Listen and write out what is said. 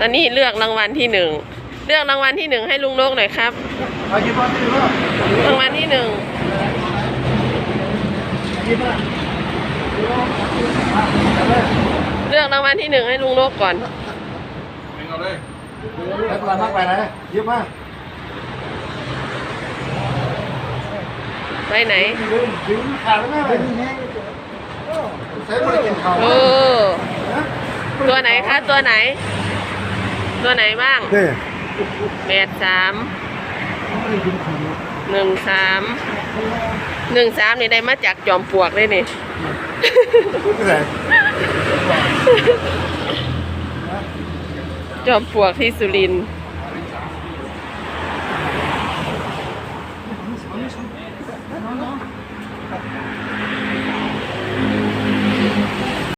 ตอนนี้เลือกรางวัลที่หนึ่งเลือกรางวัลที่หนึ่งให้ลุงนกหน่อยครับรางวัลที่หนึ่งเลือกรางวัลที่หนึ่งให้ลุงนกก่อนเอาเลยแล้วตัวมากไปไหนหยิบมากไปไหนดึงขาดแล้วแม่ใช้บริกินเขาโอ้ตัวไหนคะตัวไหน ตัวไหนบ้างนี่แปดสามหนึ่งสามหนึ่งสามนี่ได้มาจากจอมปลวกเลยนี่จอมปลวกที่สุรินทร์